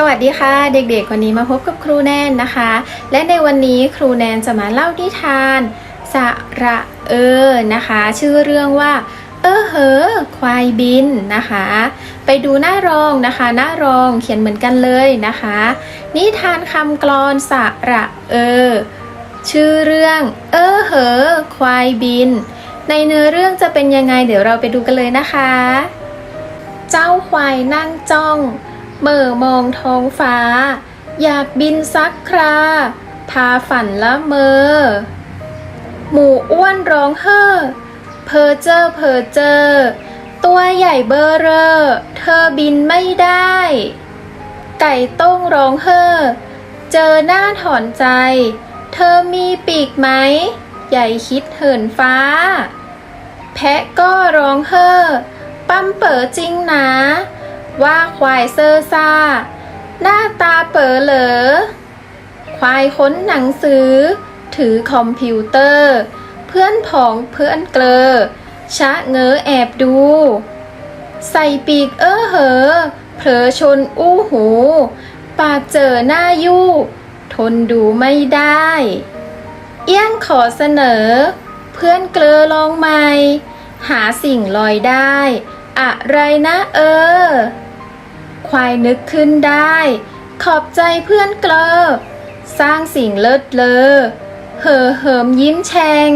สวัสดีค่ะ เด็กๆวันนี้มาพบกับครูแนนนะคะ และในวันนี้ครูแนนจะมาเล่านิทานสระเออนะคะ ชื่อเรื่องว่า เออเหอควายบินนะคะ ไปดูหน้ารองนะคะ หน้ารองเขียนเหมือนกันเลยนะคะ นิทานคำกลอนสระเออ ชื่อเรื่อง เออเหอควายบิน ในเนื้อเรื่องจะเป็นยังไงเดี๋ยวเราไปดูกันเลยนะคะ เจ้าควายนั่งจ้อง เมื่อมองท้องฟ้า อยากบินสักครา พาฝันละเมอ หมูอ้วนร้องเฮ่อเพอเจอเพอเจอ ตัวใหญ่เบอร์เรอ เธอบินไม่ได้ ไก่ต้งร้องเฮ่อเจอหน้าถอนใจ เธอมีปีกไหม ใหญ่คิดเหินฟ้า แพะก็ร้องเฮ่อ ปั๊มเป๋อจริงนะ ว่าควายเซอร์ซ่า หน้าตาเป๋อเหลอ ควายค้นหนังสือ ถือคอมพิวเตอร์ เพื่อนผองเพื่อนเกลอ ชะเง้อแอบดู ใส่ปีกเอ้อเหอ เผลอชนอู้หู ปากเจอหน้ายู่ ทนดูไม่ได้ เอี้ยงขอเสนอ เพื่อนเกลอลองใหม่หาสิ่งลอยได้ อะไรนะเออ ควายนึกขึ้นได้ ขอบใจเพื่อนเกลอ สร้างสิ่งเลิศเลอ เห่อเหิมยิ้มแฉ่ง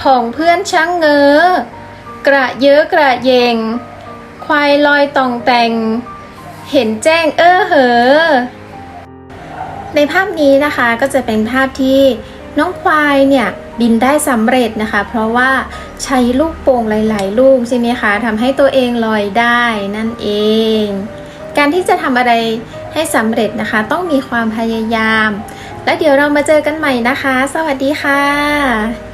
ผ่องเพื่อนช่างเงอกระเยอะกระเยง ควายลอยตองแต่ง เห็นแจ้งเอ้อเหอ ในภาพนี้นะคะก็จะเป็นภาพที่น้องควายเนี่ยบินได้สำเร็จนะคะ เพราะว่าใช้ลูกโป่งหลาย ๆ ลูกใช่ไหมคะทำให้ตัวเองลอยได้นั่นเอง การที่จะทำอะไรให้สำเร็จนะคะ ต้องมีความพยายาม และเดี๋ยวเรามาเจอกันใหม่นะคะ สวัสดีค่ะ